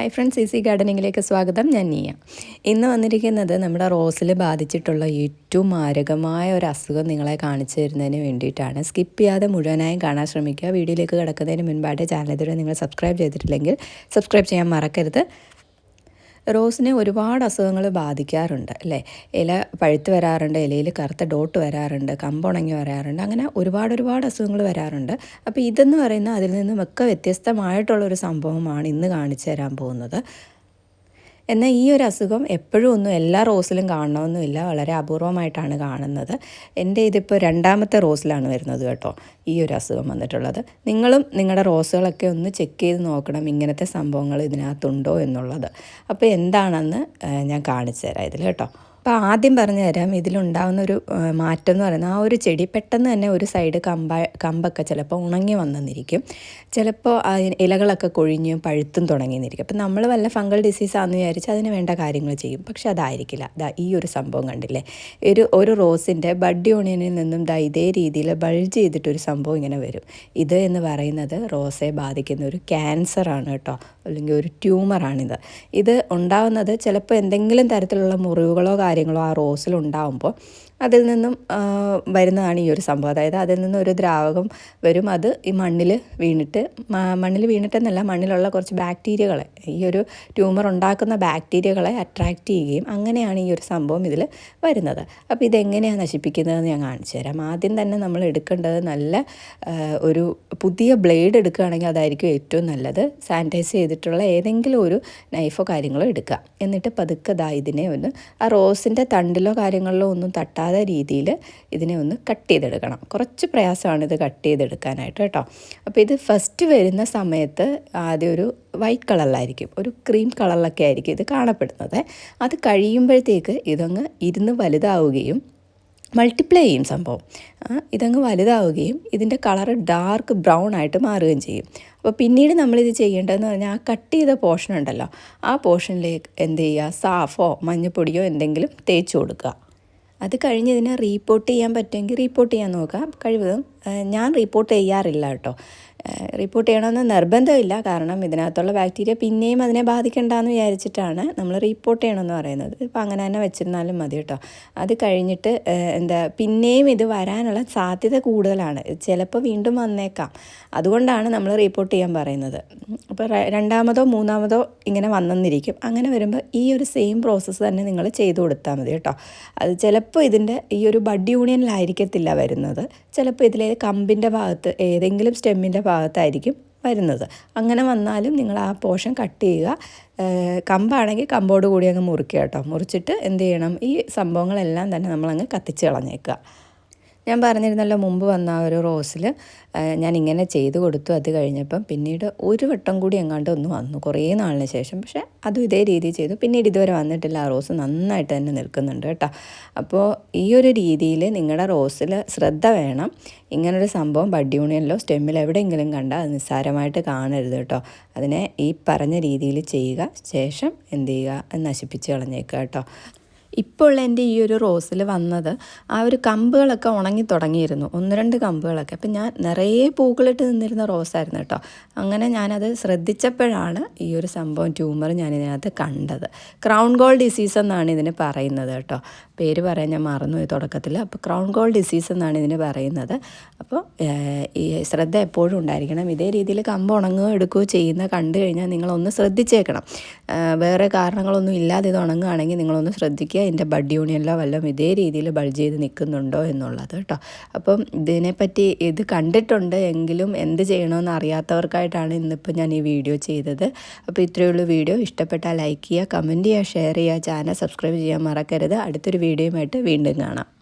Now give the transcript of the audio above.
Hi friends easy ഗാർഡനിങ്ങിലേക്ക് സ്വാഗതം. ഞാൻ നീയ. ഇന്ന് വന്നിരിക്കുന്നത് നമ്മുടെ റോസിൽ ബാധിച്ചിട്ടുള്ള ഏറ്റവും മാരകമായ ഒരു അസുഖം നിങ്ങളെ കാണിച്ചു തരുന്നതിന് വേണ്ടിയിട്ടാണ്. സ്കിപ്പ് ചെയ്യാതെ മുഴുവനായും കാണാൻ ശ്രമിക്കുക. വീഡിയോയിലേക്ക് കിടക്കുന്നതിന് മുൻപായിട്ട് ചാനൽ ഇതുവരെ നിങ്ങൾ സബ്സ്ക്രൈബ് ചെയ്തിട്ടില്ലെങ്കിൽ സബ്സ്ക്രൈബ് ചെയ്യാൻ മറക്കരുത്. റോസിനെ ഒരുപാട് അസുഖങ്ങൾ ബാധിക്കാറുണ്ട് അല്ലേ? ഇല പഴുത്ത് വരാറുണ്ട് ഇലയിൽ കറുത്ത ഡോട്ട് വരാറുണ്ട് കമ്പുണങ്ങി വരാറുണ്ട് അങ്ങനെ ഒരുപാട് ഒരുപാട് അസുഖങ്ങൾ വരാറുണ്ട്. അപ്പോൾ ഇതെന്ന് പറയുന്ന അതിൽ നിന്നുമൊക്കെ വ്യത്യസ്തമായിട്ടുള്ളൊരു സംഭവമാണ് ഇന്ന് കാണിച്ചു തരാൻ പോകുന്നത്. എന്നാൽ ഈ ഒരു അസുഖം എപ്പോഴും ഒന്നും എല്ലാ റോസിലും കാണണമെന്നില്ല വളരെ അപൂർവമായിട്ടാണ് കാണുന്നത്. എന്റെ ഇതിപ്പോൾ രണ്ടാമത്തെ റോസിലാണ് വരുന്നത് കേട്ടോ ഈ ഒരു അസുഖം വന്നിട്ടുള്ളത്. നിങ്ങളും നിങ്ങളുടെ റോസുകളൊക്കെ ഒന്ന് ചെക്ക് ചെയ്ത് നോക്കണം ഇങ്ങനത്തെ സംഭവങ്ങൾ ഇതിനകത്തുണ്ടോ എന്നുള്ളത്. അപ്പോൾ എന്താണെന്ന് ഞാൻ കാണിച്ചു തരാം ഇതിൽ കേട്ടോ. അപ്പോൾ ആദ്യം പറഞ്ഞു തരാം ഇതിലുണ്ടാകുന്ന ഒരു മാറ്റം എന്ന് പറയുന്നത് ആ ഒരു ചെടി പെട്ടെന്ന് തന്നെ ഒരു സൈഡ് കമ്പ കമ്പൊക്കെ ചിലപ്പോൾ ഉണങ്ങി വന്നിരിക്കും. ചിലപ്പോൾ ഇലകളൊക്കെ കൊഴിഞ്ഞും പഴുത്തും തുടങ്ങിയെന്നിരിക്കും അപ്പോൾ നമ്മൾ വല്ല ഫംഗൽ ഡിസീസ് ആണെന്ന് വിചാരിച്ച് അതിന് വേണ്ട കാര്യങ്ങൾ ചെയ്യും. പക്ഷെ അതായിരിക്കില്ല. ദാ ഈ ഒരു സംഭവം കണ്ടില്ലേ? ഒരു ഒരു റോസിന്റെ ബഡ് യൂണിയനിൽ നിന്നും ദാ ഇതേ രീതിയിൽ ബൾജ് ചെയ്തിട്ടൊരു സംഭവം ഇങ്ങനെ വരും. ഇത് എന്ന് പറയുന്നത് റോസെ ബാധിക്കുന്ന ഒരു ക്യാൻസറാണ് കേട്ടോ. അല്ലെങ്കിൽ ഒരു ട്യൂമറാണിത് ഇത്. ഉണ്ടാവുന്നത് ചിലപ്പോൾ എന്തെങ്കിലും തരത്തിലുള്ള മുറിവുകളോ കാര്യങ്ങളോ ആ റോസിലുണ്ടാകുമ്പോൾ അതിൽ നിന്നും വരുന്നതാണ് ഈ ഒരു സംഭവം. അതായത് അതിൽ നിന്നും ഒരു ദ്രാവകം വരും. അത് ഈ മണ്ണിൽ വീണിട്ട് മണ്ണിൽ വീണിട്ടെന്നല്ല മണ്ണിലുള്ള കുറച്ച് ബാക്ടീരിയകളെ ഈ ഒരു ട്യൂമർ ഉണ്ടാക്കുന്ന ബാക്ടീരിയകളെ അട്രാക്റ്റ് ചെയ്യുകയും അങ്ങനെയാണ് ഈ ഒരു സംഭവം ഇതിൽ വരുന്നത്. അപ്പോൾ ഇതെങ്ങനെയാണ് നശിപ്പിക്കുന്നതെന്ന് ഞാൻ കാണിച്ചു തരാം. ആദ്യം തന്നെ നമ്മൾ എടുക്കേണ്ടത് നല്ല ഒരു പുതിയ ബ്ലേഡ് എടുക്കുകയാണെങ്കിൽ അതായിരിക്കും ഏറ്റവും നല്ലത്. സാനിറ്റൈസ് ചെയ്തിട്ടുള്ള ഏതെങ്കിലും ഒരു നൈഫോ കാര്യങ്ങളോ എടുക്കുക. എന്നിട്ട് പതുക്കെ ദാ ഇതിനെ ഒന്ന് ആ റോസിന്റെ തണ്ടിലോ കാര്യങ്ങളിലോ ഒന്നും തട്ടാതെ രീതിയിൽ ഇതിനെ ഒന്ന് കട്ട് ചെയ്തെടുക്കണം. കുറച്ച് പ്രയാസമാണ് ഇത് കട്ട് ചെയ്തെടുക്കാനായിട്ട് കേട്ടോ. അപ്പോൾ ഇത് ഫസ്റ്റ് വരുന്ന സമയത്ത് ആദ്യം ഒരു വൈറ്റ് കളറിലായിരിക്കും. ഒരു ക്രീം കളറിലൊക്കെ ആയിരിക്കും ഇത് കാണപ്പെടുന്നത്. അത് കഴിയുമ്പോഴത്തേക്ക് ഇതങ്ങ് ഇരുന്ന് വലുതാവുകയും മൾട്ടിപ്ലൈ ചെയ്യും സംഭവം. ഇതങ്ങ് വലുതാവുകയും ഇതിന്റെ കളറ് ഡാർക്ക് ബ്രൗൺ ആയിട്ട് മാറുകയും ചെയ്യും. അപ്പോൾ പിന്നീട് നമ്മളിത് ചെയ്യേണ്ടതെന്ന് പറഞ്ഞാൽ ആ കട്ട് ചെയ്ത പോർഷൻ ഉണ്ടല്ലോ ആ പോർഷനിലേക്ക് എന്ത് ചെയ്യുക? സാഫോ മഞ്ഞപ്പൊടിയോ എന്തെങ്കിലും തേച്ച് കൊടുക്കുക. അത് കഴിഞ്ഞ് ഇതിനെ റീപ്പോർട്ട് ചെയ്യാൻ പറ്റുമെങ്കിൽ റീപ്പോർട്ട് ചെയ്യാൻ നോക്കാം. കഴിവതും ഞാൻ റീപ്പോർട്ട് ചെയ്യാറില്ല കേട്ടോ. റിപ്പോർട്ട് ചെയ്യണമെന്ന് നിർബന്ധമില്ല. കാരണം ഇതിനകത്തുള്ള ബാക്ടീരിയ പിന്നെയും അതിനെ ബാധിക്കണ്ടെന്ന് വിചാരിച്ചിട്ടാണ് നമ്മൾ റിപ്പോർട്ട് ചെയ്യണമെന്ന് പറയുന്നത്. ഇപ്പം അങ്ങനെ തന്നെ വെച്ചിരുന്നാലും മതി കേട്ടോ. അത് കഴിഞ്ഞിട്ട് എന്താ പിന്നെയും ഇത് വരാനുള്ള സാധ്യത കൂടുതലാണ്. ചിലപ്പോൾ വീണ്ടും വന്നേക്കാം. അതുകൊണ്ടാണ് നമ്മൾ റിപ്പോർട്ട് ചെയ്യാൻ പറയുന്നത്. അപ്പോൾ രണ്ടാമതോ മൂന്നാമതോ ഇങ്ങനെ വന്നെന്നിരിക്കും. അങ്ങനെ വരുമ്പോൾ ഈ ഒരു സെയിം പ്രോസസ്സ് തന്നെ നിങ്ങൾ ചെയ്തു കൊടുത്താൽ മതി കേട്ടോ. അത് ചിലപ്പോൾ ഇതിന്റെ ഈ ഒരു ബഡ് യൂണിയനിലായിരിക്കത്തില്ല വരുന്നത്. ചിലപ്പോൾ ഇതിലെ കമ്പിന്റെ ഭാഗത്ത് ഏതെങ്കിലും സ്റ്റെമ്മിന്റെ ഭാഗത്തായിരിക്കും വരുന്നത്. അങ്ങനെ വന്നാലും നിങ്ങൾ ആ പോർഷൻ കട്ട് ചെയ്യുക. കമ്പാണെങ്കിൽ കമ്പോട് കൂടി അങ്ങ് മുറിക്കുക കേട്ടോ. മുറിച്ചിട്ട് എന്ത് ചെയ്യണം? ഈ സംഭവങ്ങളെല്ലാം തന്നെ നമ്മളങ്ങ് കത്തിച്ച് കളഞ്ഞേക്കുക. ഞാൻ പറഞ്ഞിരുന്നല്ലോ മുമ്പ് വന്ന ആ ഒരു റോസിൽ ഞാൻ ഇങ്ങനെ ചെയ്തു കൊടുത്തു അത് കഴിഞ്ഞപ്പം പിന്നീട് ഒരു വട്ടം കൂടി എങ്ങാണ്ട് ഒന്ന് വന്നു കുറേ നാളിന് ശേഷം. പക്ഷേ അതും ഇതേ രീതിയിൽ ചെയ്തു. പിന്നീട് ഇതുവരെ വന്നിട്ടില്ല. ആ റോസ് നന്നായിട്ട് തന്നെ നിൽക്കുന്നുണ്ട് കേട്ടോ. അപ്പോൾ ഈ ഒരു രീതിയിൽ നിങ്ങളുടെ റോസിൽ ശ്രദ്ധ വേണം. ഇങ്ങനൊരു സംഭവം ബഡ് യൂണിയനിലോ സ്റ്റെമ്മിൽ എവിടെയെങ്കിലും കണ്ടാൽ അത് നിസ്സാരമായിട്ട് കാണരുത് കേട്ടോ. അതിനെ ഈ പറഞ്ഞ രീതിയിൽ ചെയ്യുക. ശേഷം എന്ത് ചെയ്യുക? നശിപ്പിച്ച് കളഞ്ഞേക്കുക കേട്ടോ. ഇപ്പോൾ എന്റെ ഈ ഒരു റോസിൽ വന്നത്. ആ ഒരു കമ്പുകളൊക്കെ ഉണങ്ങി തുടങ്ങിയിരുന്നു. ഒന്ന് രണ്ട് കമ്പുകളൊക്കെ. അപ്പം ഞാൻ നിറയെ പൂക്കളിട്ട് നിന്നിരുന്ന റോസായിരുന്നു കേട്ടോ. അങ്ങനെ ഞാനത് ശ്രദ്ധിച്ചപ്പോഴാണ് ഈ ഒരു സംഭവം ട്യൂമർ ഞാൻ ഇതിനകത്ത് കണ്ടത്. ക്രൗൺ ഗോൾ ഡിസീസ് എന്നാണ് ഇതിന് പറയുന്നത് കേട്ടോ. പേര് പറയാൻ ഞാൻ മറന്നുപോയി തുടക്കത്തിൽ. അപ്പോൾ ക്രൗൺ ഗോൾ ഡിസീസ് എന്നാണ് ഇതിന് പറയുന്നത്. അപ്പോൾ ഈ ശ്രദ്ധ എപ്പോഴും ഉണ്ടായിരിക്കണം. ഇതേ രീതിയിൽ കമ്പ് ഉണങ്ങുകയോ എടുക്കുകയോ ചെയ്യുന്ന കണ്ടു കഴിഞ്ഞാൽ നിങ്ങളൊന്ന് ശ്രദ്ധിച്ചേക്കണം. വേറെ കാരണങ്ങളൊന്നും ഇല്ലാതെ ഇത് ഉണങ്ങുകയാണെങ്കിൽ നിങ്ങളൊന്ന് ശ്രദ്ധിക്കുക. ഇതിന്റെ ബഡ് യൂണിയനിലോ വല്ലതും ഇതേ രീതിയിൽ ബൾജ് ചെയ്ത് നിൽക്കുന്നുണ്ടോ എന്നുള്ളത് കേട്ടോ. അപ്പം ഇതിനെപ്പറ്റി ഇത് കണ്ടിട്ടുണ്ട് എങ്കിലും എന്ത് ചെയ്യണമെന്ന് അറിയാത്തവർക്കായിട്ടാണ് ഇന്നിപ്പോൾ ഞാൻ ഈ വീഡിയോ ചെയ്തത്. അപ്പോൾ ഇത്രയുള്ള വീഡിയോ. ഇഷ്ടപ്പെട്ടാൽ ലൈക്ക് ചെയ്യുക കമന്റ് ചെയ്യുക ഷെയർ ചെയ്യുക ചാനൽ സബ്സ്ക്രൈബ് ചെയ്യാൻ മറക്കരുത്. അടുത്തൊരു വീഡിയോയുമായിട്ട് വീണ്ടും കാണാം.